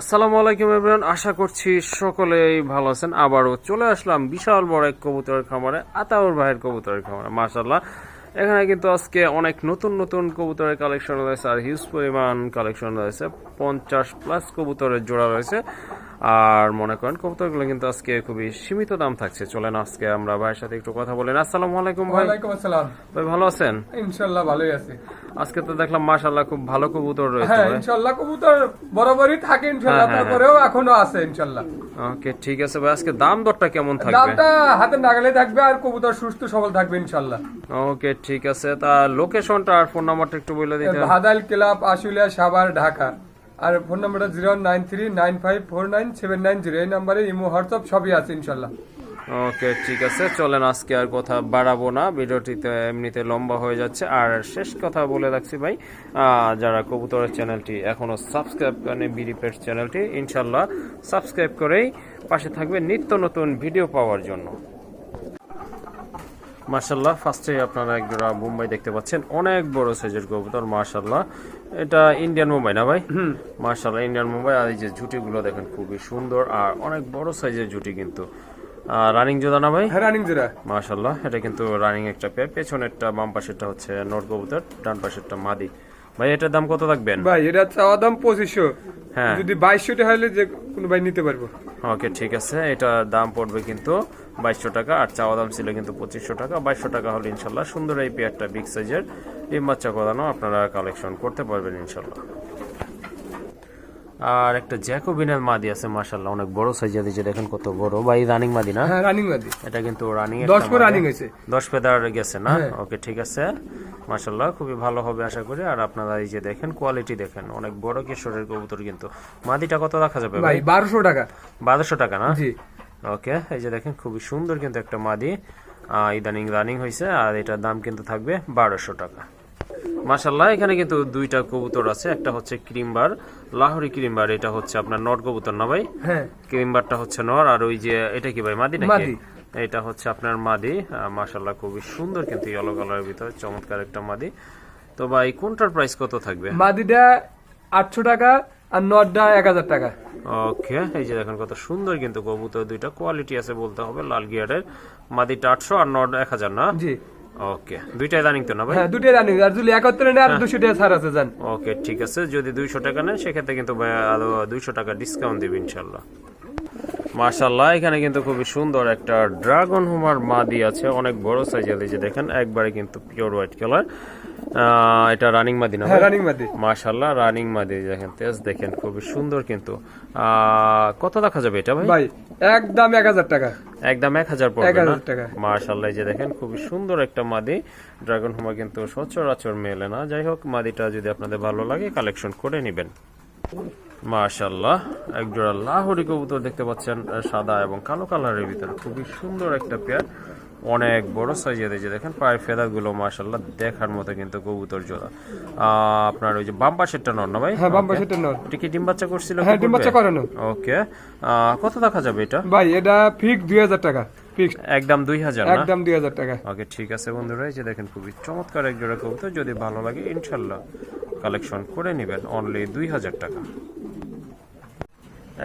আসসালামু আলাইকুম এভরিওয়ান আশা করছি সকলেই ভালো আছেন। আবারও চলে আসলাম বিশাল বড় এক কবুতরের খামারে, আতাউর ভাইয়ের কবুতরের খামারে মাশাল্লাহ এখানে কিন্তু আজকে অনেক নতুন নতুন কবুতরের কালেকশন রয়েছে, আর হিউজ পরিমাণ কালেকশন রয়েছে। পঞ্চাশ প্লাস কবুতরের জোড়া রয়েছে। আর মনে করেন কবুতরগুলো কিন্তু আজকে খুবই সীমিত দাম থাকছে। চলেন আজকে আমরা ভাইয়ের সাথে একটু কথা বলেন আসসালামু আলাইকুম ভাই। ওয়ালাইকুম আসসালাম। ভাই ভালো আছেন? ইনশাল্লাহ ভালোই আছি। আজকে তো দেখলাম মাশাল্লাহ খুব ভালো কবুতর রয়েছে হ্যাঁ ইনশাল্লাহ কবুতর বরাবরই থাকে ইনশাল্লাহ হ্যাঁ, হ্যাঁ, তারপরেও এখনও আছে ইনশাল্লাহ। ওকে ঠিক আছে ভাই। আজকে দাম দরটা কেমন থাকবে? দামটা হাতে নাগালে থাকবে আর কবুতর সুস্থ সবল থাকবে ইনশাল্লাহ। ওকে ঠিক আছে। তা লোকেশনটা আর ফোন নাম্বারটা একটু বলে দিতে ভাদাল ক্লাব আশুলিয়া সাভার ঢাকা। আর ফোন নাম্বারটা zero nine three nine five four nine seven nine zero. এই নাম্বারে ইমো, হোয়াটসঅ্যাপ সবই আছে, ইনশাল্লাহ। ওকে, ঠিক আছে। চলেন, আজকে আর কথা বাড়াবো না। ভিডিওটিতে এমনিতে লম্বা হয়ে যাচ্ছে। আর শেষ কথা বলে রাখছি ভাই যারা কবুতরের চ্যানেলটি এখনও সাবস্ক্রাইব করেন বিডিপের চ্যানেলটি, ইনশাল্লাহ সাবস্ক্রাইব করেই পাশে থাকবে নিত্য নতুন ভিডিও পাওয়ার জন্য। মার্শাল্লাহ ফার্স্টে আপনারা একজোড়া মুম্বাই দেখতে পাচ্ছেন। অনেক বড় সাইজের কবুতর মার্শাল্লাহ এটা ইন্ডিয়ান মুম্বাই না ভাই? মার্শাল্লাহ ইন্ডিয়ান মুম্বাই। আর এই যে জুটিগুলো দেখেন খুবই সুন্দর আর অনেক বড় সাইজের জুটি কিন্তু। রানিং জোদা না ভাই? হ্যাঁ রানিং জিরা মার্শাল্লাহ এটা কিন্তু রানিং একটা পেয়ার পেছনেরটা বাম পাশেরটা হচ্ছে নট কবুতর ডান পাশেরটা মাদি। ভাই এটার দাম কত রাখবেন? ভাই এটা চাওয়া দাম পঁচিশশো। হ্যাঁ। যদি বাইশশোটা হলে যে কোনো ভাই নিতে পারব। ওকে ঠিক আছে। এটা দাম পড়বে কিন্তু বাইশশো টাকা আর চাওয়া দাম ছিল কিন্তু পঁচিশশো টাকা। বাইশশো টাকা হলে ইনশাল্লাহ সুন্দর এই পেয়ারটা বিগ সাইজের ডিম বাচ্চা করানো আপনারা কালেকশন করতে পারবেন ইনশাল্লাহ। আর একটা জ্যাকোবিনের মাদি আছে মাশাল্লাহ অনেক বড় সাইজের দিয়েছে দেখেন কত বড়। ভাই রানিং মাদি না? হ্যাঁ রানিং মাদি। এটা কিন্তু রানিং দশ করে রানিং হয়েছে। দশ পেদার গেছে না? হ্যাঁ। ওকে ঠিক আছে। মাশাল্লাহ খুবই ভালো হবে আশা করি। আর আপনারা এই যে দেখেন কোয়ালিটি দেখেন অনেক বড় কিশোরের কবুতর কিন্তু। মাদিটা কত রাখা যাবে ভাই ভাই? বারোশো টাকা। বারোশো টাকা না? জি। ওকে এই যে দেখেন খুবই সুন্দর কিন্তু একটা মাদি। ইদানিং রানিং হয়েছে আর এটার দাম কিন্তু থাকবে বারোশো টাকা। মাশাল্লাহ এখানে কিন্তু দুইটা কবুতর আছে। একটা হচ্ছে ক্রিমবার লাহোরি ক্রিমবার এটা হচ্ছে আপনার নট কবুতর না ভাই? হ্যাঁ। ক্রিমবারটা হচ্ছে নর আর ওই যে এটা কি ভাই মাদি নাকি? মাদি। এটা হচ্ছে আপনার মাদি। মাশাল্লাহ খুবই সুন্দর কিন্তু ইয়েলো কালারের ভিতরে চমৎকার একটা মাদি। তো ভাই কোনটার প্রাইস কত থাকবে? মাদিটা আটশো টাকা আর নটটা এক হাজার টাকা। ওকে এই যে দেখেন কত সুন্দর কিন্তু কবুতর দুইটা কোয়ালিটি আছে বলতে হবে লাল গিয়ারের। মাদিটা আটশো আর নট এক হাজার না? জি। ওকে দুইটাই রানিং তো না ভাই? হ্যাঁ দুটোই রানিং আর যদি একাত্তরে নেয় আর দুশো টাকা ছাড় আছে জান। ওকে ঠিক আছে। যদি দুইশো টাকা নেন সেক্ষেত্রে কিন্তু ভাই আরও দুইশো টাকা ডিসকাউন্ট দিবে ইনশাল্লাহ মার্শাল্লাহ এখানে কিন্তু খুবই সুন্দর একটা ড্রাগন হুমার মাদি আছে অনেক বড় সাইজের এই যে দেখেন একবারে কিন্তু পিওর হোয়াইট কালার এটা রানিং মাদি না হ্যাঁ রানিং মাদি। মার্শাল্লাহ রানিং মাদি দেখেন তেজ দেখেন খুবই সুন্দর কিন্তু। কত যাবে এটা ভাই? ভাই একদম এক হাজার টাকা। একদম এক হাজার পড়বে না? এই যে দেখেন খুবই সুন্দর একটা মাদি। ড্রাগন হুমা কিন্তু সচরাচর মেলে না। যাই হোক মাদিটা যদি আপনাদের ভালো লাগে কালেকশন করে নেবেন। মার্শাল্লাহ একজোড়া লাহোরি কবুতর দেখতে পাচ্ছেন সাদা এবং কালো কালারের ভিতরে। খুবই সুন্দর একটা পেয়ার অনেক বড় সাইজের এই যে দেখেন পায়ের ফেদারগুলো মার্শাল্লাহ দেখার মতো কিন্তু কবুতর জোড়া। আপনার ওই যে বাম পাশেরটা নর না ভাই? হ্যাঁ বাম পাশেরটা নট এটা কি ডিম বাচ্চা করছিল হ্যাঁ ডিম বাচ্চা করানো। ওকে কত দেখা যাবে এটা? ভাই এটা ফিক্স দুই হাজার টাকা ফিক্স একদম দুই হাজার একদম দুই হাজার টাকা। ওকে ঠিক আছে বন্ধুরা এই যে দেখেন খুবই চমৎকার এক জোড়া কবুতর। যদি ভালো লাগে ইনশাল্লাহ কালেকশন করে নেবেন। অনলি দুই হাজার টাকা।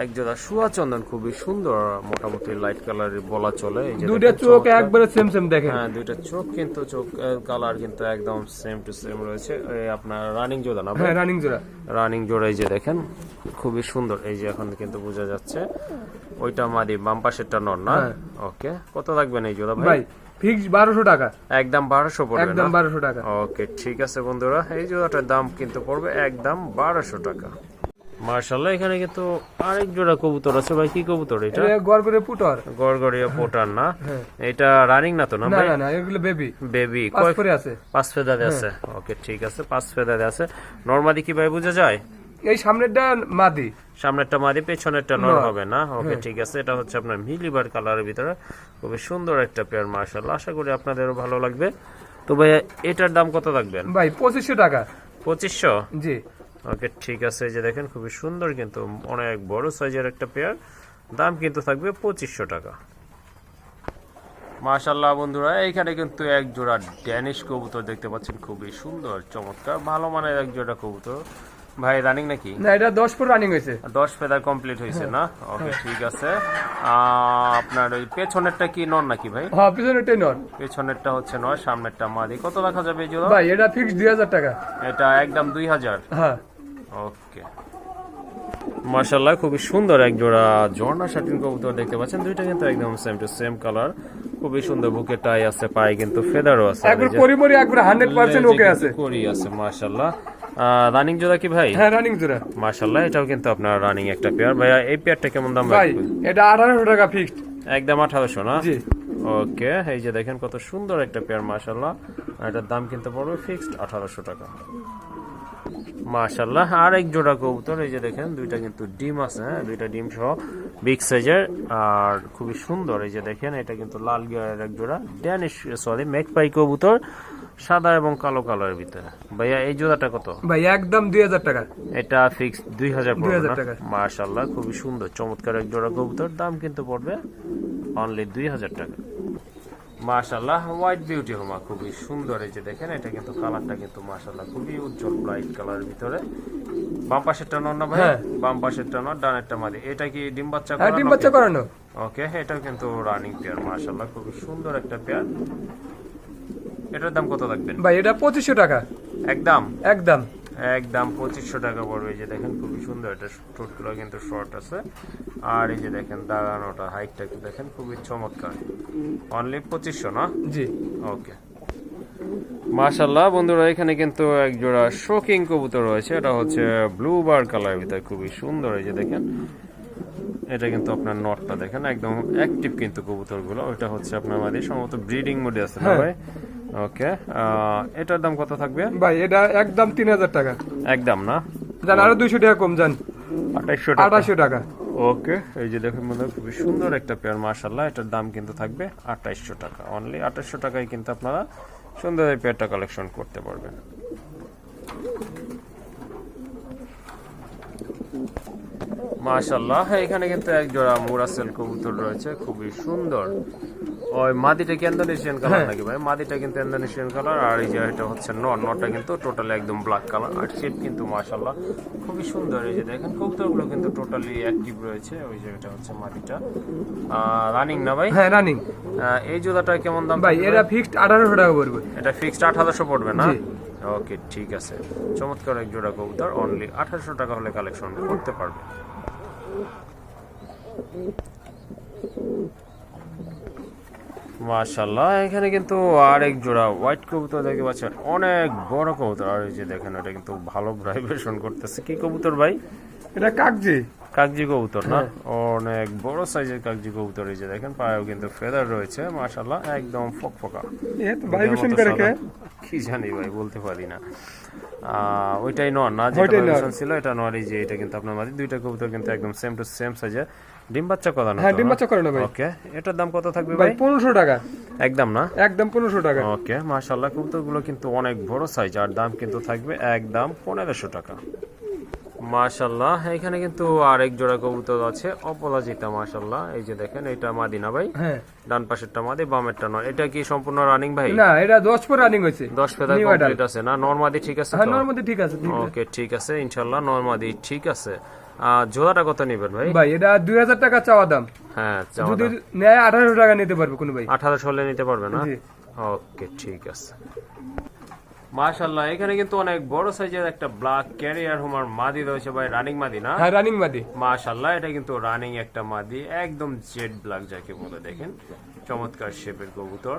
এক জোড়া শুয়া চন্দন খুবই সুন্দর মোটামুটি লাইট কালারের বলা চলে। এই যে দুইটা চোখ একবারে সেম সেম দেখেন। হ্যাঁ দুইটা চোখ কিন্তু চোখ কালার কিন্তু একদম সেম টু সেম রয়েছে। এই আপনার রানিং জোড়া না হ্যাঁ রানিং জোড়া। রানিং জোড়া এই যে দেখেন খুবই সুন্দর। এই যে এখন কিন্তু বোঝা যাচ্ছে ওইটা মাদি বাম পাশেরটা নর না? হ্যাঁ। ওকে কত রাখবেন এই জোড়া ভাই? ভাই ফিক্স বারোশো টাকা। একদম বারোশো পড়বে একদম বারোশো টাকা। ওকে ঠিক আছে বন্ধুরা এই জোড়াটার দাম কিন্তু পড়বে একদম বারোশো টাকা। মার্শাল্লাহ এখানে কিন্তু আরেক জোড়া কবুতর আছে ভাই। কি কবুতর এটা? এটা গড় করে পুটর গড়গড়িয়া পোটার না? হ্যাঁ। এটা রানিং না তো না না না এগুলো বেবি। বেবি। পাঁচ আছে। পাঁচ ফেদারে আছে? ওকে ঠিক আছে পাঁচ ফেদারে আছে। নর্মাদি কি ভাই বোঝা যায়? এই সামনেরটা মাদি। সামনেরটা মাদি পেছনেরটা নর হবে না? ওকে ঠিক আছে এটা হচ্ছে আপনার মিলিবার কালারের ভিতরে। খুবই সুন্দর একটা পেয়ার মার্শাল্লাহ আশা করি আপনাদেরও ভালো লাগবে। তো ভাই এটার দাম কত রাখবেন? ভাই পঁচিশশো টাকা। পঁচিশশো? জি। ওকে ঠিক আছে এই যে দেখেন খুবই সুন্দর কিন্তু অনেক বড় সাইজের একটা পেয়ার। দাম কিন্তু থাকবে পঁচিশশো টাকা। মাশাল্লাহ বন্ধুরা এইখানে কিন্তু এক জোড়া ড্যানিশ কবুতর দেখতে পাচ্ছেন খুবই সুন্দর চমৎকার ভালো মানের এক জোড়া কবুতর। ভাই রানিং নাকি? না এটা দশ ফুট রানিং হয়েছে। দশ ফেদার কমপ্লিট হয়েছে না? ওকে ঠিক আছে। আপনার ওই পেছনেরটা কি নন নাকি ভাই? হ্যাঁ পিছনেরটাই নর পেছনেরটা হচ্ছে নয় সামনেরটা মাদি। কত রাখা যাবে এই জোড়া? ভাই এটা ফিক্স দুই হাজার টাকা। এটা একদম দুই হাজার। হ্যাঁ। ওকে মাশাল্লাহ খুবই সুন্দর এক জোড়া ঝর্ণা শাটিন কবুতর দেখতে পাচ্ছেন। দুইটা কিন্তু একদম সেম টু সেম কালার খুবই সুন্দর বুকে টাই আছে পায়ে কিন্তু ফেদারও আছে। একবার পরিমরি একবার হান্ড্রেড পার্সেন্ট ওকে আছে। করি আছে মাশাল্লাহ রানিং জোড়া কি ভাই? হ্যাঁ রানিং জোড়া। মাশাল্লাহ এটাও কিন্তু আপনার রানিং একটা পেয়ার ভাইয়া এই পেয়ারটা কেমন দাম ভাই এটা আঠারোশো টাকা ফিক্সড একদম আঠারোশো না? জি। ওকে এই যে দেখেন কত সুন্দর একটা পেয়ার মাশাল্লাহ এটার দাম কিন্তু পড়বে ফিক্সড আঠারোশো টাকা। মাশাল্লাহ আর এক জোড়া কবুতর এই যে দেখেন দুইটা কিন্তু ডিম আছে হ্যাঁ? দুইটা ডিম সহ বিগ সাইজের আর খুবই সুন্দর এই যে দেখেন এটা কিন্তু লাল গিয়ারের এক জোড়া ড্যানিশ সরি মেকপাই কবুতর সাদা এবং কালো কালারের ভিতরে। ভাইয়া এই জোড়াটা কত? ভাই একদম দুই হাজার টাকা। এটা ফিক্স দুই হাজার পড়বে 2000 টাকা। মাশাল্লাহ খুবই সুন্দর চমৎকার এক জোড়া কবুতর দাম কিন্তু পড়বে অনলি দুই হাজার টাকা। মাশাল্লাহ হোয়াইট বিউটি হোমা খুবই সুন্দর এই যে দেখেন এটা কিন্তু কালারটা কিন্তু মাশাল্লাহ খুবই উজ্জ্বল ব্রাইট কালারের ভিতরে। বাম পাশেরটা নর না ভাই? হ্যাঁ। বাম পাশেরটা নর ডানেরটা মাদি। এটা কি ডিম বাচ্চা হ্যাঁ ডিম বাচ্চা করানো। ওকে এটাও কিন্তু রানিং পেয়ার মাশাল্লাহ খুবই সুন্দর একটা পেয়ার এটার দাম কত রাখবেন ভাই এটা পঁচিশশো টাকা। একদম। একদম। একদম পঁচিশশো টাকা পড়বে। এই যে দেখেন খুবই সুন্দর। এটা ঠোঁটগুলো কিন্তু শর্ট আছে। আর এই যে দেখেন দাঁড়ানোটা হাইটটা একটু দেখেন খুবই চমৎকার। অনলি পঁচিশশো না? জি। ওকে মাশাল্লাহ বন্ধুরা এখানে কিন্তু এক জোড়া শোকিং কবুতর রয়েছে। এটা হচ্ছে ব্লু বার কালার ভিতরে খুবই সুন্দর। এই যে দেখেন এটা কিন্তু আপনার নটটা দেখেন একদম অ্যাক্টিভ কিন্তু কবুতরগুলো। ওইটা হচ্ছে আপনার মাঝে সম্ভবত ব্রিডিং মোডে আছে না হ্যাঁ। ভাই? ওকে এটার দাম কত থাকবে? ভাই এটা একদম তিন হাজার টাকা। একদম না? জান আরও দুইশো টাকা কম যান আঠাইশশো টাকা। আঠাশশো টাকা। ওকে এই যে দেখুন মনে খুবই সুন্দর একটা পেয়ার মার্শাল্লাহ এটার দাম কিন্তু থাকবে আঠাইশশো টাকা। অনলি আঠাইশশো টাকায় কিন্তু আপনারা সুন্দর এই পেয়ারটা কালেকশন করতে পারবেন। মাশাল্লাহ এখানে কিন্তু এক জোড়া মুরাসেল কবুতর রয়েছে খুবই সুন্দর। ওই মাদিটা কি ইন্দোনেশিয়ান কালার হ্যাঁ। নাকি ভাই? মাদিটা কিন্তু ইন্দোনেশিয়ান কালার আর এই যে এটা হচ্ছে নর নরটা কিন্তু টোটালি একদম ব্ল্যাক কালার আর শেপ কিন্তু মাশাল্লাহ খুবই সুন্দর। এই যে দেখেন কবুতরগুলো কিন্তু টোটালি অ্যাক্টিভ রয়েছে ওই যে এটা হচ্ছে মাদিটা রানিং না ভাই? হ্যাঁ রানিং এই জোড়াটা কেমন দাম ভাই এটা ফিক্সড আঠারোশো টাকা পড়বে। এটা ফিক্সড আঠারোশো পড়বে না। ওকে ঠিক আছে। চমৎকার এক জোড়া কবুতর অনলি আঠারোশো টাকা হলে কালেকশন করতে পারবে। মাশাল্লাহ এখানে কিন্তু আরেক জোড়া হোয়াইট কবুতর দেখতে পাচ্ছেন। অনেক বড় কবুতর। আর এই যে দেখেন এটা কিন্তু ভালো ভাইব্রেশন করতেছে। কি কবুতর ভাই? এটা কাকজি। কাগজি কবুতর না? হ্যাঁ। অনেক বড় সাইজের কাগজি কবুতর। এই যে দেখেন পায়েও কিন্তু ফেদার রয়েছে। মাশাল্লাহ একদম ফকফকা। ভাইব্রেশন করে কে জানি ভাই বলতে পারি না। ওইটাই নর না যেটা। ছিল এটা নর এই যে এটা কিন্তু আপনার মাঝে। দুইটা কবুতর কিন্তু একদম সেম টু সেম সাইজে ডিম বাচ্চা করানো হ্যাঁ ডিম বাচ্চা করানো ভাই। ওকে এটার দাম কত থাকবে ভাই ভাই? পনেরোশো টাকা। একদম না? একদম পনেরোশো টাকা। ওকে মাশাল্লাহ কবুতরগুলো কিন্তু অনেক বড় সাইজ আর দাম কিন্তু থাকবে একদম পনেরোশো টাকা। মাশাল্লাহ এখানে কিন্তু আরেক জোড়া কবুতর আছে অপরাজিতা মাশাল্লাহ এই যে দেখেন এটা মাদিনা ভাই। হ্যাঁ। ডান পাশেরটা মাদি বামেরটা নয়। এটা কি সম্পূর্ণ রানিং ভাই? না এটা দশ ফুট রানিং দশ ফেদার New কমপ্লিট আছে না? নর্মাদি ঠিক আছে হ্যাঁ তো? নর্মালি ঠিক আছে ওকে ঠিক আছে ইনশাল্লাহ নর্মাদি ঠিক আছে। জোড়াটা কত নেবেন ভাই? ভাই এটা দুই হাজার টাকা চাওয়া দাম। হ্যাঁ যদি নেয় আঠারোশো টাকা নিতে পারবে কোনো ভাই। আঠারোশো হলে নিতে পারবে না? ওকে ঠিক আছে। মাশাল্লাহ এখানে কিন্তু অনেক বড় সাইজের একটা ব্ল্যাক ক্যারিয়ার হোমার মাদি রয়েছে ভাই রানিং মাদি না? হ্যাঁ রানিং মাদি। মাশাল্লাহ এটা কিন্তু রানিং একটা মাদি একদম জেড ব্ল্যাক যাকে বলে দেখেন। চমৎকার শেপের কবুতর।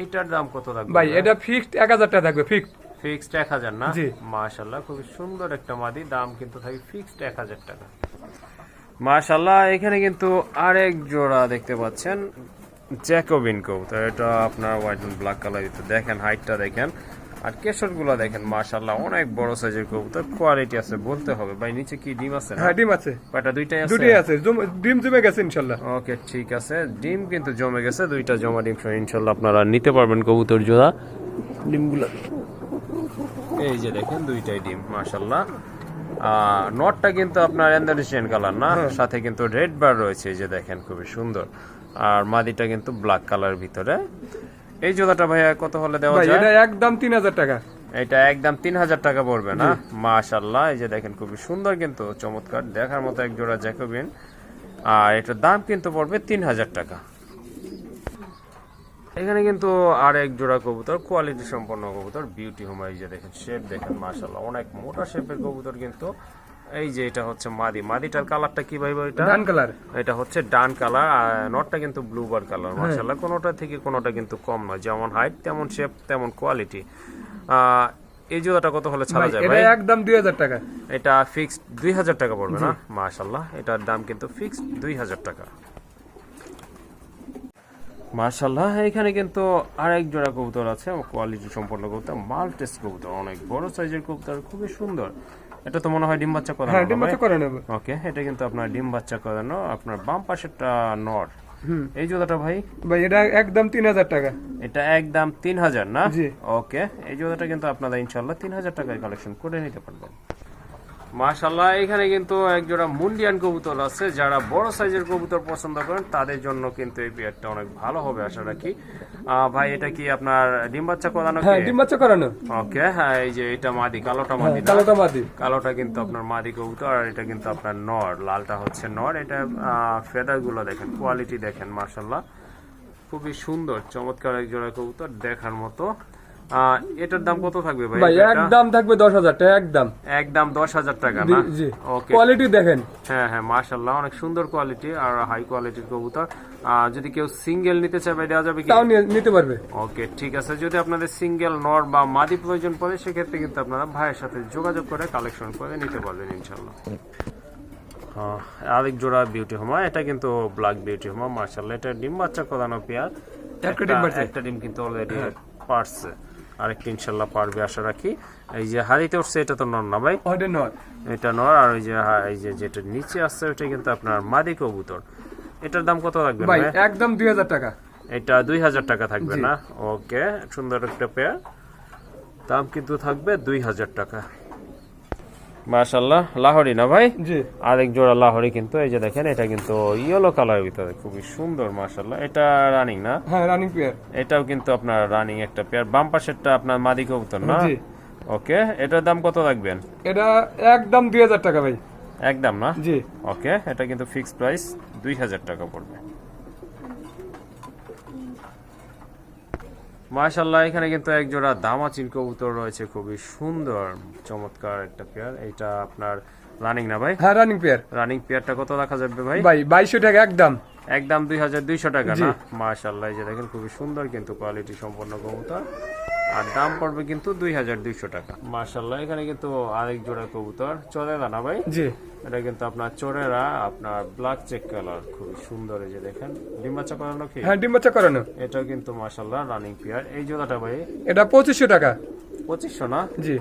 এটার দাম কত থাকবে ভাই এটা ফিক্সড এক হাজার টাকা থাকবে ফিক্সড ফিক্সড এক হাজার না? জি। মাশাল্লাহ খুবই সুন্দর একটা মাদি দাম কিন্তু থাকে ফিক্সড এক হাজার টাকা। মাশাল্লাহ এখানে কিন্তু আরেক জোড়া দেখতে পাচ্ছেন। জ্যাকোবিন কবুতর এটা আপনার হোয়াইট এন্ড ব্ল্যাক কালার দেখেন হাইটটা দেখেন। আর কেশরগুলা দেখেন মাশাল্লাহ অনেক বড় সাইজের কবুতর কোয়ালিটি আছে বলতে হবে। ভাই নিচে কি ডিম আছে হ্যাঁ ডিম আছে। কয়টা দুইটাই আছে? দুটোই আছে ডিম জমে গেছে ইনশাল্লাহ ওকে ঠিক আছে। ডিম কিন্তু জমে গেছে দুইটা জমা ডিম সহ ইনশাল্লাহ আপনারা নিতে পারবেন কবুতর জোড়া। ডিমগুলো। এই যে দেখেন দুইটাই ডিম মাশাল্লাহ নটটা কিন্তু আপনার ইন্দোনেশিয়ান কালার না সাথে কিন্তু রেড বার রয়েছে এই যে দেখেন খুবই সুন্দর। আর মাদিটা কিন্তু ব্ল্যাক কালার ভিতরে। এই জোড়াটা ভাইয়া কত হলে দেওয়া যায়? এটা একদম তিন হাজার টাকা। এটা একদম তিন হাজার টাকা পড়বে না? মাশাল্লাহ এই যে দেখেন খুবই সুন্দর কিন্তু চমৎকার দেখার মতো এক জোড়া জ্যাকোবিন। আর এটার দাম কিন্তু পড়বে তিন হাজার টাকা। এখানে কিন্তু আর এক জোড়া কবুতর কোয়ালিটি সম্পন্ন কবুতর বিউটি হোম এই যে দেখেন শেপ দেখেন মাশাল্লাহ অনেক মোটা শেপের কবুতর কিন্তু এই যে এটা হচ্ছে মাদি। মাদিটার কালারটা কি ভাই ভাই এটা? Dun colour. এটা হচ্ছে ডান কালার আর নটটা কিন্তু ব্লু বার কালার মাশাআল্লাহ। কোনোটা থেকে কোনোটা কিন্তু কম নয়। যেমন হাইট তেমন শেপ তেমন কোয়ালিটি। এই জোড়াটা কত হলে ছাড়া যায় এটা একদম দুই হাজার টাকা। এটা ফিক্সড দুই হাজার টাকা পড়বে না? মাশাল্লাহ এটার দাম কিন্তু ফিক্সড দুই হাজার টাকা। মার্শাল্লাহ এখানে কিন্তু আরেক জোড়া কবুতর আছে কোয়ালিটি সম্পন্ন কবুতর মাল্টেস কবুতর অনেক বড় সাইজের কবুতর খুবই সুন্দর। এটা তো মনে হয় ডিম বাচ্চা করানো হ্যাঁ ডিম বাচ্চা করে নেব। ওকে এটা কিন্তু আপনার ডিম বাচ্চা করানো আপনার বাম পাশেরটা নর। এই জোড়াটা ভাই? ভাই এটা একদম তিন হাজার টাকা। এটা একদম তিন হাজার না? জি। ওকে এই জোড়াটা কিন্তু আপনারা ইনশাল্লাহ তিন হাজার টাকায় কালেকশন করে নিতে পারবেন। মাশাল্লাহ এখানে কিন্তু এক জোড়া মুন্ডিয়ান কবুতর আছে। যারা বড় সাইজের কবুতর পছন্দ করেন তাদের জন্য কিন্তু এই পেয়ারটা অনেক ভালো হবে আশা রাখি। ভাই এটা কি আপনার ডিম বাচ্চা করানো হ্যাঁ ডিম বাচ্চা করানো। ওকে হ্যাঁ এই যে এটা মাদি কালোটা মাদি কালোটা মাদি। কালোটা কিন্তু আপনার মাদি কবুতর আর এটা কিন্তু আপনার নর লালটা হচ্ছে নর। এটা ফেদারগুলো দেখেন কোয়ালিটি দেখেন মার্শাল্লাহ খুবই সুন্দর চমৎকার এক জোড়া কবুতর দেখার মতো। এটার দাম কত থাকবে ভাই ভাই একদম থাকবে দশ হাজার টাকা একদম একদম দশ হাজার টাকা না? জি- জি ওকে কোয়ালিটি দেখেন। হ্যাঁ হ্যাঁ মার্শাল্লাহ অনেক সুন্দর কোয়ালিটি আর হাই কোয়ালিটির কবুতর। যদি কেউ সিঙ্গেল নিতে চায় ভাই দেওয়া যাবে কি? তাও নিতে পারবে। ওকে ঠিক আছে। যদি আপনাদের সিঙ্গেল নর বা মাদি প্রয়োজন পড়ে সেক্ষেত্রে কিন্তু আপনারা ভাইয়ের সাথে যোগাযোগ করে কালেকশন করে নিতে পারবেন ইনশাল্লাহ আরেক জোড়া বিউটি হোমা এটা কিন্তু ব্ল্যাক বিউটি হোমা মার্শাল্লাহ এটা ডিম বাচ্চা করানো পেয়ার। একটা ডিম একটা ডিম কিন্তু অলরেডি পারছে। আরেকটা ইনশাল্লাহ পারবে আশা রাখি। এই যে হাড়িতে উঠছে এটা তো নর না ভাই? ওটা এটা নর। আর ওই যে এই যে যেটা নিচে আসছে ওইটা কিন্তু আপনার মাদি কবুতর। এটার দাম কত লাগবে ভাই ভাই? একদম দুই হাজার টাকা। এটা দুই হাজার টাকা থাকবে না? ওকে সুন্দর একটা পেয়ার দাম কিন্তু থাকবে দুই হাজার টাকা। মাশাল্লাহ লাহরি না ভাই? জি। আরেক জোড়া লাহরি কিন্তু এই যে দেখেন এটা কিন্তু ইয়েলো কালারের ভিতরে খুবই সুন্দর মাশাল্লাহ এটা রানিং না? হ্যাঁ রানিং পেয়ার এটাও কিন্তু আপনার রানিং একটা পেয়ার বাম পাশেরটা আপনার মাদি কবুতর না? ওকে এটার দাম কত রাখবেন? এটা একদম দুই হাজার টাকা ভাই। একদম না? জি। ওকে এটা কিন্তু ফিক্সড প্রাইস দুই হাজার টাকা পড়বে। মাশাল্লাহ এখানে কিন্তু এক জোড়া দামাচিন কবুতর রয়েছে খুবই সুন্দর চমৎকার একটা পেয়ার। এটা আপনার রানিং না ভাই? হ্যাঁ রানিং পেয়ার রানিং পেয়ারটা কত রাখা যাবে ভাই? ভাই বাইশশো টাকা একদম। একদম দুই হাজার দুইশো টাকা। না? মাশাল্লাহ এই যে দেখেন খুবই সুন্দর কিন্তু কোয়ালিটি সম্পন্ন কবুতর। আর দাম পড়বে কিন্তু দুই হাজার দুইশো টাকা। মাশাল্লাহ এখানে কিন্তু আরেক জোড়া কবুতর চলে না ভাই? জি। এটা কিন্তু আপনার চোরেরা আপনার ব্ল্যাক চেক কালার খুবই সুন্দর এই যে দেখেন। ডিম্বাচা করানো কি? হ্যাঁ ডিম বাচ্চা করানো। এটাও কিন্তু মাশাল্লাহ রানিং পিয়ার এই জোড়াটা ভাই? এটা পঁচিশশো টাকা। পঁচিশশো না? জি।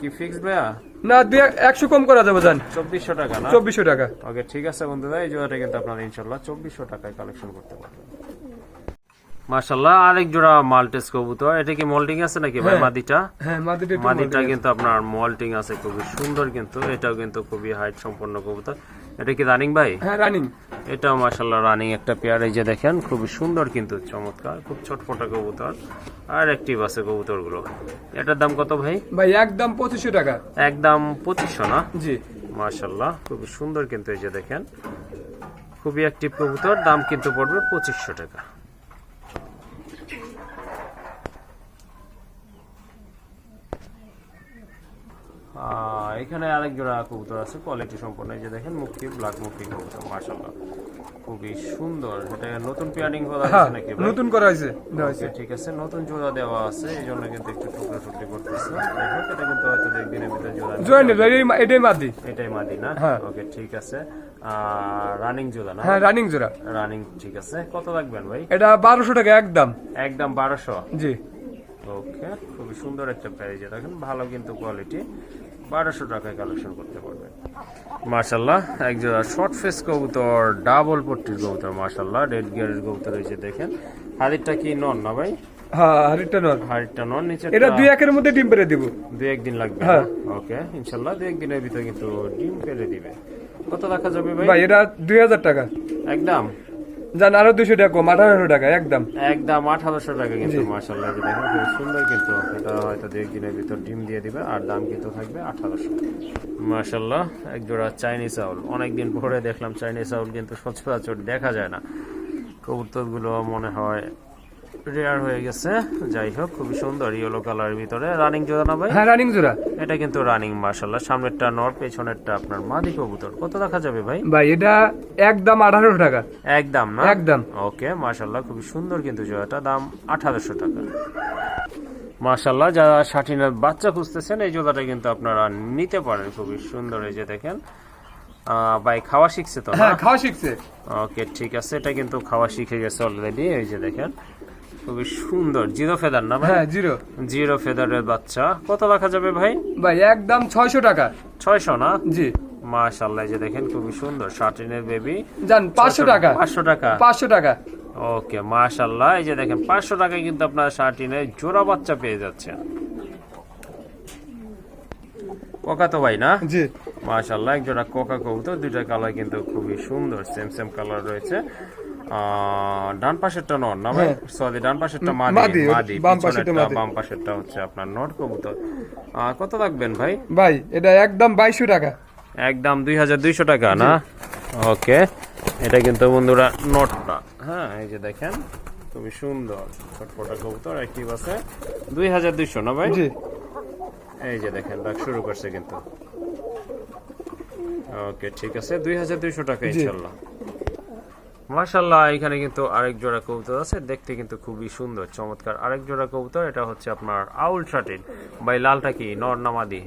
কি ফিক্স ভাইয়া? না দুই একশো কম করা যাবে জান। চব্বিশশো টাকা না? চব্বিশশো টাকা। ওকে ঠিক আছে বন্ধুরা এই জোড়াটা কিন্তু আপনারা ইনশাল্লাহ চব্বিশশো টাকায় কালেকশন করতে পারবেন। মাশাল্লাহ আরেক জোড়া মাল্টেস কবুতর। এটা কি মল্টিং আছে নাকি ভাই? মাদিটা? হ্যাঁ মাদিটা মাদিটা কিন্তু আপনার মল্টিং আছে খুবই সুন্দর কিন্তু। এটাও কিন্তু খুবই হাইট সম্পন্ন কবুতর। এটা কি রানিং ভাই? হ্যাঁ রানিং এটাও মাশাল্লাহ রানিং একটা পেয়ার এই যে দেখেন খুবই সুন্দর কিন্তু চমৎকার খুব ছটফটা কবুতর। আর অ্যাক্টিভ আছে কবুতরগুলো। এটার দাম কত ভাই? ভাই একদম পঁচিশশো টাকা। একদম পঁচিশশো না? জি। মাশাল্লাহ খুবই সুন্দর কিন্তু এই যে দেখেন। খুবই অ্যাক্টিভ কবুতর দাম কিন্তু পড়বে পঁচিশশো টাকা। এখানে আরেক জোড়া কবুতর আছে কোয়ালিটি সম্পন্ন। এই যে দেখেন মুক্তি ব্ল্যাক মুক্তি কবুতর মাশাল্লাহ খুবই সুন্দর। এটা নতুন পেয়ারিং করা হ্যাঁ আছে নাকি নতুন করা হয়েছে ঠিক আছে। নতুন জোড়া দেওয়া আছে এই জন্য কিন্তু একটু টুকরো টুকরি করতেছে। এটা কিন্তু হয়তো একদিনের ভিতরে জোড়া জয়েন্ট এটাই মাদি। এটাই মাদি না? হ্যাঁ। ওকে ঠিক আছে। রানিং জোড়া না? হ্যাঁ রানিং জোড়া। রানিং ঠিক আছে। কত রাখবেন ভাই? এটা বারোশো টাকা একদম। একদম বারোশো? জি। ওকে খুবই সুন্দর একটা প্রাইজ দেখেন ভালো কিন্তু কোয়ালিটি বারোশো টাকায় কালেকশন করতে পারবেন। মার্শাল্লাহ এক জোড়া শর্ট ফেস কবুতর ডাবল পট্টির কবুতর মার্শাল্লাহ রেড গিয়ারের কবুতর রয়েছে দেখেন। হাড়িটা কি নন না ভাই? হ্যাঁ নর। হাড়িটা নন নিচে এটা দুই একের মধ্যে ডিম পেরে দিব। দু একদিন লাগবে হ্যাঁ। ওকে ইনশাল্লাহ একদিনের ভিতরে কিন্তু ডিম পেরে দিবে। কত রাখা যাবে ভাই? ভাই এটা দুই হাজার টাকা। একদম? যান আরও দুশো টাকা কম আঠারোশো টাকা একদম। একদম আঠারোশো টাকা কিন্তু মার্শাল্লাহ দেখো খুব সুন্দর কিন্তু এটা হয়তো দু একদিনের ভিতর ডিম দিয়ে দিবে আর দাম কিন্তু থাকবে আঠারোশো। মার্শাল্লাহ এক জোড়া চাইনিজ চাউল। অনেকদিন পরে দেখলাম চাইনিজ চাউল কিন্তু সচরাচর দেখা যায় না। কবুতরগুলো মনে হয় রেয়ার হয়ে গেছে। যাই হোক খুবই সুন্দর ইয়েলো কালারের ভিতরে। রানিং জোড়া না ভাই? হ্যাঁ রানিং জোড়া। এটা কিন্তু রানিং মার্শাল্লাহ সামনেরটা নর পেছনেরটা আপনার মাদি কবুতর কত রাখা যাবে ভাই? ভাই এটা একদম আঠারোশো টাকা। একদম না? একদম। ওকে মাশাল্লাহ খুবই সুন্দর কিন্তু জোড়াটা। দাম আঠারোশো টাকা। মাশাল্লাহ যারা ষাটিনের বাচ্চা খুঁজতেছেন এই জোড়াটা কিন্তু আপনারা নিতে পারেন। খুবই সুন্দর এই যে দেখেন। ভাই খাওয়া শিখছে তো হ্যাঁ খাওয়া শিখছে। ওকে ঠিক আছে। এটা কিন্তু খাওয়া শিখে গেছে অলরেডি এই যে দেখেন। খুবই সুন্দর। জিরো ফেদার না হ্যাঁ জিরো। জিরো ফেদারের বাচ্চা। কত রাখা যাবে ভাই? ভাই একদম ছয়শো টাকা। ছয়শো না? জি। মাশাল্লাহ এই যে দেখেন খুবই সুন্দর। ষাটিনের বেবি যান পাঁচশো টাকা। পাঁচশো টাকা? পাঁচশো টাকা। ওকে মাশাল্লাহ এই যে দেখেন পাঁচশো টাকায় কিন্তু আপনার শার্টিনে জোড়া বাচ্চা পেয়ে যাচ্ছেন। কোকা তো ভাই না? জি। মাশাল্লাহ এক জোড়া কোকা কবুতর দুইটা কালার কিন্তু খুবই সুন্দর। সেম সেম কালার রয়েছে। ডান পাশেরটা নর না ভাই? সরি ডান পাশেরটা মাদি মাদি, বাম পাশেরটা মাদি। বাম পাশেরটা হচ্ছে আপনার নট কবুতর। কত রাখবেন ভাই? ভাই এটা একদম বাইশশো টাকা। একদম দুই হাজার দুইশো টাকা না? ওকে এটা কিন্তু বন্ধুরা নোটটা। হ্যাঁ এই যে দেখেন খুবই সুন্দর ছটফটা কবুতর একটি বাসে দুই হাজার দুইশো না ভাই? জি। এই যে দেখেন ডাক শুরু করছে কিন্তু। ওকে ঠিক আছে দুই হাজার দুইশো টাকা ইনশাল্লাহ। মাশাল্লাহ এখানে কিন্তু আরেক জোড়া কবুতর আছে দেখতে কিন্তু খুবই সুন্দর চমৎকার। আরেক জোড়া কবুতর এটা হচ্ছে আপনার আউল বা ভাই লালটা কি নর না মাদি?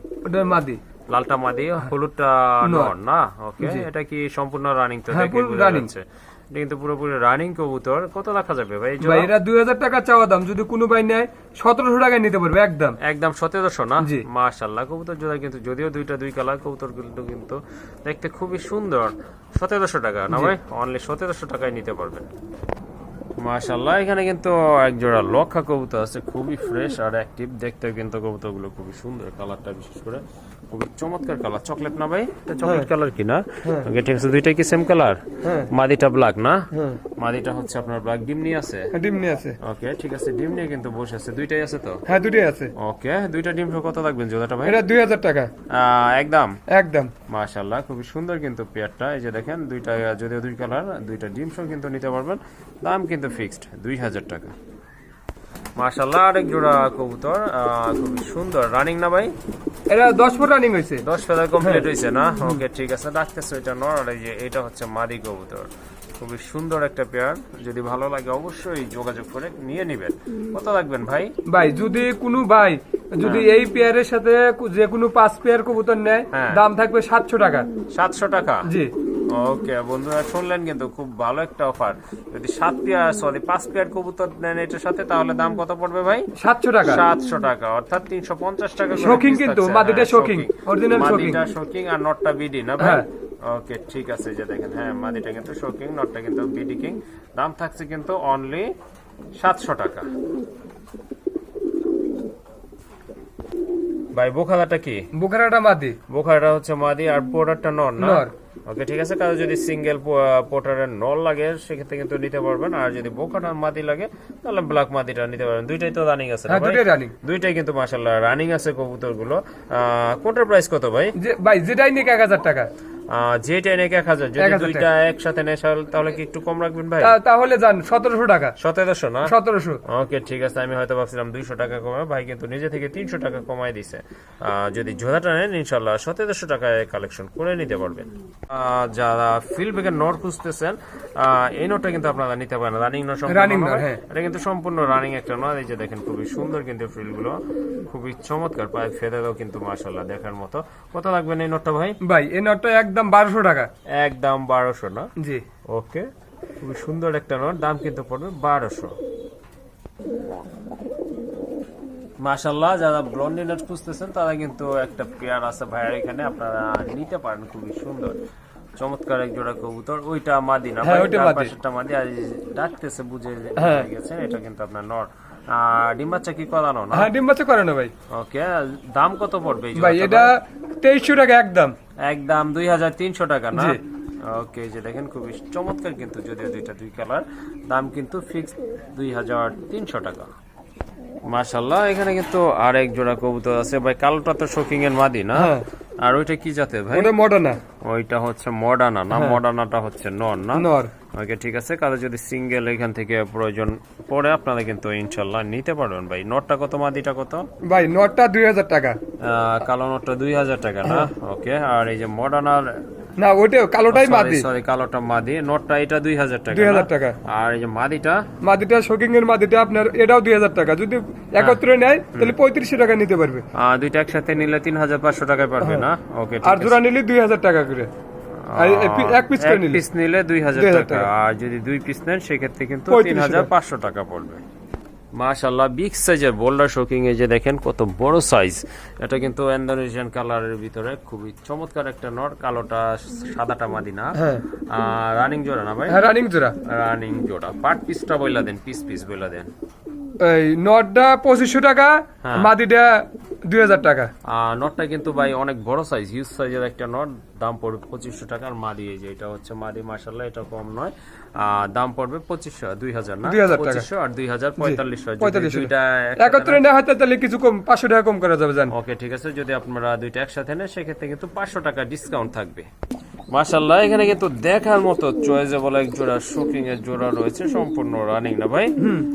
মাদি। লালটা মাদি হলুদটা নর। না? ওকে এটা কি সম্পূর্ণ রানিং তো হ্যাঁ, দেখে বোঝা যাচ্ছে। এটা কিন্তু পুরোপুরি রানিং কবুতর কত রাখা যাবে ভাই? ভাই এটা দুই হাজার টাকা চাওয়া দাম যদি কোনো ভাই নেয় সতেরোশো টাকায় নিতে পারবে একদম। একদম সতেরোশো না। মাশাল্লাহ কবুতর জোড়া কিন্তু যদিও দুইটা দুই কালার কবুতর কিন্তু কিন্তু দেখতে খুবই সুন্দর। সতেরোশো টাকা না ভাই? অনলি সতেরোশো টাকায় নিতে পারবেন। মাশাল্লাহ এখানে কিন্তু এক জোড়া লক্ষা কবুতর আছে খুবই ফ্রেশ আর অ্যাক্টিভ দেখতে কিন্তু কবুতরগুলো খুবই সুন্দর কালারটা বিশেষ করে। খুবই চমৎকার কালার চকলেট না ভাই? এটা চকলেট কালার কি না? ঠিক আছে দুইটাই কি সেম কালার। মাদিটা ব্ল্যাক না? মাদিটা হচ্ছে আপনার ব্ল্যাক ডিম নিয়ে আছে? ডিম নিয়ে আছে। ওকে ঠিক আছে ডিম নিয়ে কিন্তু বসে আছে। দুইটাই আছে তো? হ্যাঁ দুটোই আছে। ওকে দুইটা ডিম সহ কত রাখবেন জোড়াটা ভাই? এটা দুই হাজার টাকা। আহ, একদম? একদম। খুবই সুন্দর কিন্তু পেয়ারটা। এই যে দেখেন দুইটা যদিও দুই কালার দুইটা ডিম সহ কিন্তু নিতে পারবেন। দাম কিন্তু ফিক্সড দুই হাজার টাকা। মাশাল্লাহ আরেক জোড়া কবুতর খুবই সুন্দর। রানিং না ভাই? এটা দশ ফুট রানিং হয়েছে দশ ফেদার কমপ্লিট হয়েছে না? ওকে ঠিক আছে ডাকতেছে এটা নর আর যে এটা হচ্ছে মাদি কবুতর। খুবই সুন্দর একটা পেয়ার যদি ভালো লাগে অবশ্যই যোগাযোগ করে নিয়ে নেবেন। কত রাখবেন ভাই? ভাই যদি কোনো ভাই যদি এই পেয়ারের সাথে যে কোনো পাঁচ পেয়ার কবুতর নেয় হ্যাঁ। দাম থাকবে সাতশো টাকা। সাতশো টাকা? জি। ওকে বন্ধুরা শুনলেন কিন্তু খুব ভালো একটা অফার যদি সাত পেয়ার সরি পাঁচ পেয়ার কবুতর নেন এটার সাথে তাহলে দাম কত পড়বে ভাই? সাতশো টাকা। সাতশো টাকা অর্থাৎ তিনশো পঞ্চাশ টাকা piece কিন্তু। মাদিটা হ্যাঁ, শৌখিন, মাদিটা শৌখিন আর নটটা বিডি না ভাই? হ্যাঁ। ওকে ঠিক আছে যে দেখেন হ্যাঁ মাদিটা কিন্তু শৌখিন নটটা কিন্তু বিডি কিং দাম থাকছে কিন্তু অনলি সাতশো টাকা। ভাই বোখালাটা কি? বুখারাটা মাদি। বোখারটা হচ্ছে মাদি আর পোটারটা নর না? নর। ওকে ঠিক আছে কারও যদি সিঙ্গেল পোটারের নল লাগে সেক্ষেত্রে কিন্তু নিতে পারবেন। আর যদি বোকাটার মাদি লাগে তাহলে ব্ল্যাক মাদিটা নিতে পারবেন। দুইটাই তো রানিং আছে হ্যাঁ দুইটাই কিন্তু মাসাল্লাহ রানিং আছে কবুতরগুলো কোটার প্রাইস কত ভাই? যে ভাই যেটাই নিক এক হাজার টাকা। যেটা নাকি এক হাজার যদি দুইটা একসাথে নেয় তাহলে- কি একটু কম রাখবেন ভাই? তাহলে যান সতেরোশো টাকা। সতেরোশো না? সতেরোশো। ওকে ঠিক আছে আমি হয়তো ভাবছিলাম দুইশো টাকা কমে ভাই কিন্তু নিজে থেকে তিনশো টাকা দিছে। যদি ঝোলাটা নেন ইনশাল্লাহ সতেরোশো টাকায় কালেকশন করে নিতে পারবেন। যারা ফিল বেগের নোট খুঁজতেছেন এই নোটটা কিন্তু আপনারা নিতে পারেন। রানিং নোট হ্যাঁ। এটা কিন্তু সম্পূর্ণ রানিং একটা নোট। এই যে দেখেন খুবই সুন্দর কিন্তু ফিলগুলো খুবই চমৎকার পায়ে ফেদারও কিন্তু মাশাল্লাহ দেখার মতো। কত লাগবেন এই নোটটা ভাই? ভাই এই নটটা একদম বারোশো টাকা। একদম বারোশো না? জি। ওকে খুবই সুন্দর একটা নোট দাম কিন্তু পড়বে বারোশো। মাশাল্লাহ যারা ব্লন্ডি নোট খুঁজতেছেন তারা কিন্তু একটা পেয়ার আছে ভাইয়ের এখানে আপনারা নিতে পারেন খুবই সুন্দর। চমৎকার এক জোড়া কবুতর ওইটা মাদি না হ্যাঁ, ওইটা মাদি। পাশেরটা মাদি আর ডাকতেছে বুঝে গেছে এটা কিন্তু আপনার নর আর ডিম বাচ্চা কি করানো না? হ্যাঁ ডিম বাচ্চা করে না ভাই। ওকে দাম কত পড়বে ভাই এটা তেইশশো টাকা একদম। একদম দুই হাজার তিনশো টাকা না? ওকে যে দেখেন খুবই চমৎকার কিন্তু যদিও দুইটা দুই কালার দাম কিন্তু ফিক্স দুই হাজার তিনশো টাকা। মাশাল্লাহ এখানে কিন্তু আরেক জোড়া কবুতর আছে। ভাই কালোটা তো শোকিং এর মাদি না? হ্যাঁ। আর ওইটা কি জাতে ভাই? ওটা মডার্না ওইটা হচ্ছে মডার্না না? মডার্নাটা হচ্ছে নন না? নর। ওকে ঠিক আছে। কারও যদি সিঙ্গেল এখান থেকে প্রয়োজন পড়ে আপনারা কিন্তু ইনশাল্লাহ নিতে পারবেন ভাই। নটটা কত মাদিটা কত? ভাই নটটা দুই হাজার টাকা। কালো নোটটা দুই হাজার টাকা না? ওকে আর এই যে মডার্নার না ওইটাও কালোটাই মাদি। সরি কালোটা মাদি। নোটটা এটা দুই হাজার টাকা দুই হাজার টাকা। আর এই যে মাদিটা? মাদিটা শোকিং এর মাদিটা আপনার এটাও দুই হাজার টাকা। যদি একত্রে নেয় তাহলে পঁয়ত্রিশশো টাকা নিতে পারবে। দুইটা একসাথে নিলে তিন হাজার পাঁচশো টাকায় পারবে না? ওকে আর জোড়া নিলে দুই হাজার টাকা করে। আর এক পিস করে নিলে? পিস নিলে দুই হাজার 2000 টাকা। আর যদি দুই পিস নেন সেক্ষেত্রে কিন্তু 3500 তিন হাজার পাঁচশো টাকা পড়বে। মাশাল্লাহ বিগ সাইজের বোল্ডার শোকিং এ যে দেখেন কত বড় সাইজ এটা কিন্তু ইন্দোনেশিয়ান কালারের ভিতরে খুবই চমৎকার একটা নট কালোটা সাদাটা মাদিনা। হ্যাঁ। রানিং জোড়া না ভাই? হ্যাঁ রানিং জোড়া। রানিং জোড়া। পার্ট পিসটা বইলা দেন পিস পিস বইলা দেন। এই নটটা পঁচিশশো টাকা হ্যাঁ। মাদিটা দুই হাজার টাকা। নটটা কিন্তু ভাই অনেক বড় সাইজ হিউজ সাইজের একটা নট দাম পড়বে পঁচিশশো টাকার মাদি এই যে এটা হচ্ছে মাদি মাসাল্লাহ এটা কম নয়। দাম পড়বে পঁচিশশো দুই হাজার না? দুই হাজার পঁচিশশো আর দুই হাজার পঁয়তাল্লিশশো পঁয়তাল্লিশশো একত্রে নেওয়া হয় তাহলে কিছু কম পাঁচশো টাকা কম করা যাবে জান। ওকে ঠিক আছে যদি আপনারা দুইটা একসাথে নেন সেক্ষেত্রে কিন্তু পাঁচশো টাকা ডিসকাউন্ট থাকবে। মাশাল্লাহ এখানে কিন্তু দেখার মতো চয়েজেবল এক জোড়া শোকিং এর জোড়া রয়েছে সম্পূর্ণ রানিং না ভাই?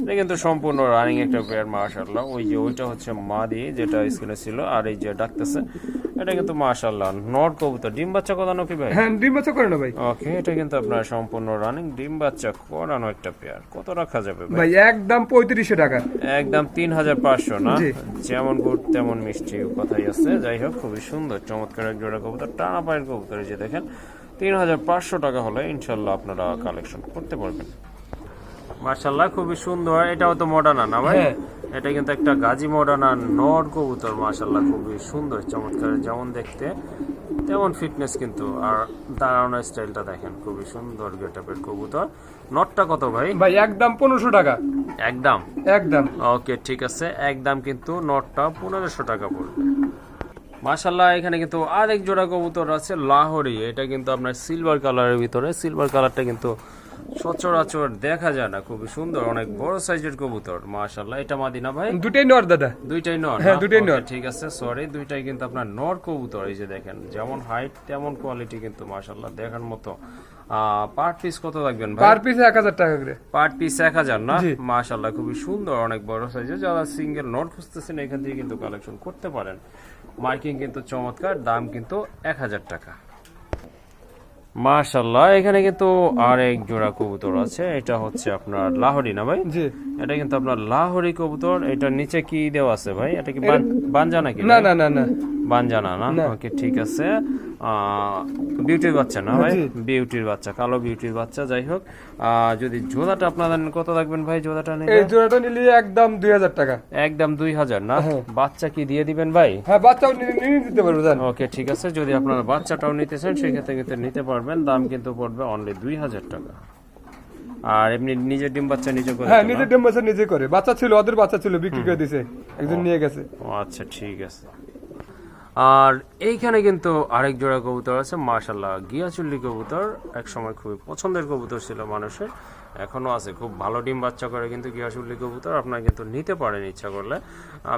এটা কিন্তু সম্পূর্ণ রানিং একটা পেয়ার মাশাল্লাহ ওই যে ওইটা হচ্ছে মাদি যেটা স্ক্রিনে ছিল আর এই যে ডাকতেছে এটা কিন্তু মাশাল্লাহ নট কবুতর ডিম বাচ্চা কদানো কি ভাই? হ্যাঁ ডিম বাচ্চা করে না ভাই। ওকে এটা কিন্তু আপনার সম্পূর্ণ রানিং ডিম বাচ্চা করানো একটা পেয়ার কত রাখা যাবে ভাই? একদম পঁয়ত্রিশশো টাকা। একদম তিন হাজার পাঁচশো না? যেমন গুড় তেমন মিষ্টি কথাই আছে। যাই হোক খুবই সুন্দর চমৎকার এক জোড়া কবুতর টানা পায়ের কবুতর এই যে দেখেন। তিন হাজার পাঁচশো টাকা হলে ইনশাল্লাহ আপনারা কালেকশন করতে পারবেন। মার্শাল্লাহ খুবই সুন্দর। এটাও তো মডার্না না ভাই। হ্যাঁ। এটা কিন্তু একটা গাজী মডার্না নর কবুতর মার্শাল্লাহ খুবই সুন্দর চমৎকার। যেমন দেখতে তেমন ফিটনেস কিন্তু। আর দাঁড়ানোর স্টাইলটা দেখেন খুবই সুন্দর গেটআপের কবুতর। নটটা কত ভাই? ভাই একদম পনেরোশো টাকা। একদম? একদম। ওকে ঠিক আছে। একদম কিন্তু নটটা পনেরোশো টাকা পড়বে। মাশাল্লাহ এখানে কিন্তু আরেক জোড়া কবুতর আছে লাহোরি। এটা কিন্তু আপনার সিলভার কালারের ভিতরে। সিলভার কালারটা কিন্তু সচরাচর দেখা যায় না। খুবই সুন্দর অনেক বড় সাইজের কবুতর মাশাল্লাহ এটা মাদিনা ভাই? দুটাই নর দাদা। দুইটাই নর হ্যাঁ, Okay, নর। ঠিক আছে সরি দুইটাই কিন্তু আপনার নর কবুতর এই যে দেখেন যেমন হাইট তেমন কোয়ালিটি কিন্তু মাশাল্লাহ দেখার মতো। পার পিস কত রাখবেন ভাই? পার পিস এক হাজার টাকা করে। পার পিস এক হাজার না? জি। মাশাল্লাহ খুবই সুন্দর অনেক বড় সাইজে যারা সিঙ্গেল নোট খুঁজতেছেন এখান থেকে কিন্তু কালেকশন করতে পারেন। মার্কিং কিন্তু চমৎকার দাম কিন্তু এক হাজার টাকা। মার্শাল্লাহ এখানে কিন্তু আরেক জোড়া কবুতর আছে এটা হচ্ছে আপনার লাহরি না ভাই? জি। এটা কিন্তু আপনার লাহরি কবুতর এটা নিচে কি দেওয়া আছে ভাই? এটা কি বান- বানজা নাকি না না না না। বানজানা না। ওকে ঠিক আছে। বিউটির বাচ্চা না ভাই? বিউটির বাচ্চা কালো বিউটির বাচ্চা যাই হোক। যদি জোড়াটা আপনাদের কত রাখবেন ভাই জোড়াটা নিলে? এই জোড়াটা নিলে একদম দুই হাজার টাকা। একদম দুই হাজার না? হ্যাঁ। বাচ্চা কি দিয়ে দিবেন ভাই? হ্যাঁ বাচ্চাও নিয়ে দিতে পারব জান। ওকে ঠিক আছে। যদি আপনারা বাচ্চাটাও নিতে চান সেক্ষেত্রে কিন্তু নিতে পারবেন। দাম কিন্তু পড়বে অনলি দুই হাজার টাকা। আর এমনি নিজের ডিম বাচ্চা নিজে করে হ্যাঁ নিজের? ডিম বাচ্চা নিজে করে। বাচ্চা ছিল ওদের বাচ্চা ছিল বিক্রি করে দিছে। একজন নিয়ে গেছে। ও আচ্ছা ঠিক আছে। আর এইখানে কিন্তু আরেক জোড়া কবুতর আছে মাশাল্লাহ গিয়াচুল্লি কবুতর এক সময় খুবই পছন্দের কবুতর ছিল মানুষের এখনও আছে। খুব ভালো ডিম বাচ্চা করে কিন্তু গিয়াচুল্লি কবুতর আপনার কিন্তু নিতে পারেন ইচ্ছা করলে।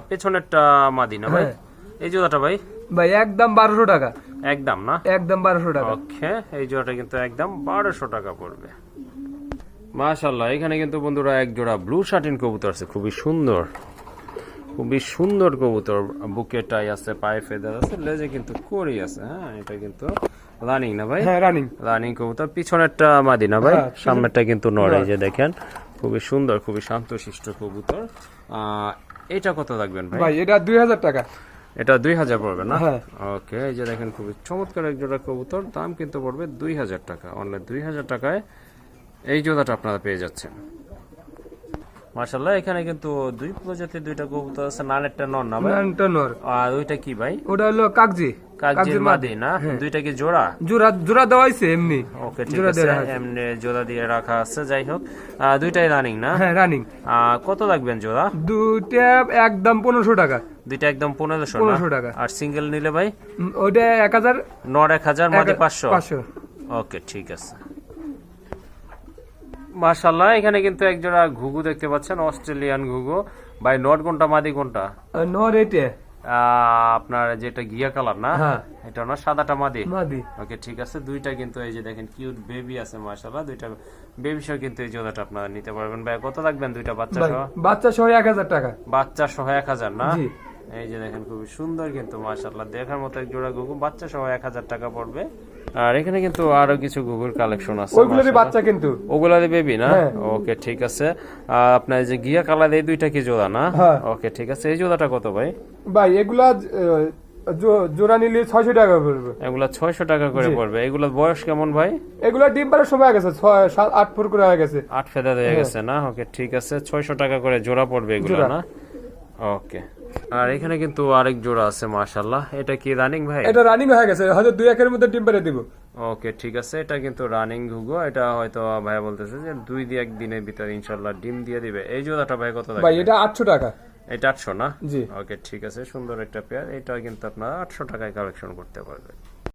পেছনেরটা মাদিনা ভাই। হ্যাঁ। এই জোড়াটা ভাই? ভাই একদম বারোশো টাকা। একদম না? একদম বারোশো টাকা। ওকে এই জোড়াটা কিন্তু একদম বারোশো টাকা পড়বে। মাশাল্লাহ এখানে কিন্তু বন্ধুরা এক জোড়া ব্লু শার্টিন কবুতর আছে খুবই সুন্দর। খুবই সুন্দর কবুতর বুকে টাই আছে পায়ে ফেদার আছে লেজে কিন্তু করি আছে হ্যাঁ? এটা কিন্তু রানিং না ভাই? হ্যাঁ রানিং রানিং কবুতর পিছনেরটা মাদি না ভাই? হ্যাঁ, সামনেরটা কিন্তু নড়ে যে দেখেন খুবই সুন্দর খুবই শান্তশিষ্ট কবুতর। আহ, এটা কত রাখবেন ভাই? ভাই এটা দুই হাজার টাকা। এটা দুই হাজার পড়বে না? হ্যাঁ। ওকে এই যে দেখেন খুবই চমৎকার এক জোড়া কবুতর দাম কিন্তু পড়বে দুই হাজার টাকা। অনলাইন দুই হাজার টাকায় এই জোড়াটা আপনারা পেয়ে যাচ্ছেন। মার্শাল্লাহ এখানে কিন্তু দুই প্রজাতির দুইটা কবুতর আছে নানেরটা নর না ভাই? নানটা নর। আর ওইটা কি ভাই? ওটা হলো কাগজি কাগজির মাদি। না? দুইটা কি জোড়া? জোড়া জোড়া দেওয়া হয়েছে এমনি। ওকে ঠিক আছে এমনি জোড়া দিয়ে রাখা আছে যাই হোক। দুইটাই রানিং না? হ্যাঁ রানিং আহ, কত লাগবেন জোড়া? দুইটা একদম পনেরোশো টাকা। দুইটা একদম পনেরোশো না? 1500 টাকা। আর সিঙ্গেল নিলে ভাই? এক হাজার নর এক হাজার মাদি পাঁচশো। পাঁচশো। ওকে ঠিক আছে। মাশাল্লাহ এখানে কিন্তু একজোড়া ঘুঘু দেখতে পাচ্ছেন অস্ট্রেলিয়ান ঘুঘু। ভাই নট কোনটা মাদি কোনটা? নর এটে আপনার যেটা গিয়া কালার না? হ্যাঁ। এটা না সাদাটা মাদি? মাদি। ওকে ঠিক আছে। দুইটা কিন্তু এই যে দেখেন কিউট বেবি আছে মাশাল্লাহ দুইটা বেবি সহ কিন্তু এই জোড়াটা আপনারা নিতে পারবেন। ভাই কত রাখবেন দুইটা বাচ্চা সহ? বাচ্চা সহ এক হাজার টাকা। বাচ্চা সহ এক হাজার না? জি। এই যে দেখেন খুবই সুন্দর কিন্তু মাশাল্লাহ দেখার মতো এক জোড়া গুগু বাচ্চা সহ এক হাজার টাকা পড়বে। আর এখানে কিন্তু আরও কিছু গুগুর কালেকশন আছে ওইগুলোরই বাচ্চা কিন্তু। ওগুলা বেবি না? হ্যাঁ। ওকে ঠিক আছে। আপনার যে গিয়া কালার এই দুইটা কি জোড়া না? হ্যাঁ। ওকে ঠিক আছে। এই জোড়াটা কত ভাই? ভাই এগুলা জোড়া নিলে ছয়শো টাকা পড়বে। এগুলা ছয়শো টাকা করে পড়বে। এগুলোর বয়স কেমন ভাই? এগুলা ডিম পাড়ার সময় হয়ে গেছে ছয় সাত আট ফুট করে হয়ে গেছে। আট ফেদা হয়ে গেছে না? ওকে ঠিক আছে। ছয়শো টাকা করে জোড়া পড়বে এগুলো না? ওকে আর এখানে কিন্তু আরেক জোড়া আছে মাশাআল্লাহ। এটা কি রানিং ভাই? এটা রানিং হয়ে গেছে হয়তো দুই একের মধ্যে ডিম পাড়ে দিব। ওকে ঠিক আছে। এটা কিন্তু রানিং ঘুঘু এটা হয়তো ভাই বলতেছে যে দুই দিয়ে এক দিনের ভিতরে ইনশাল্লাহ ডিম দিয়ে দিবে। এই জোড়াটা ভাই কত ভাই এটা আটশো টাকা। এটা আটশো না? জি। ওকে ঠিক আছে। সুন্দর একটা পেয়ার। এটা কিন্তু আপনারা আটশো টাকায় কালেকশন করতে পারবেন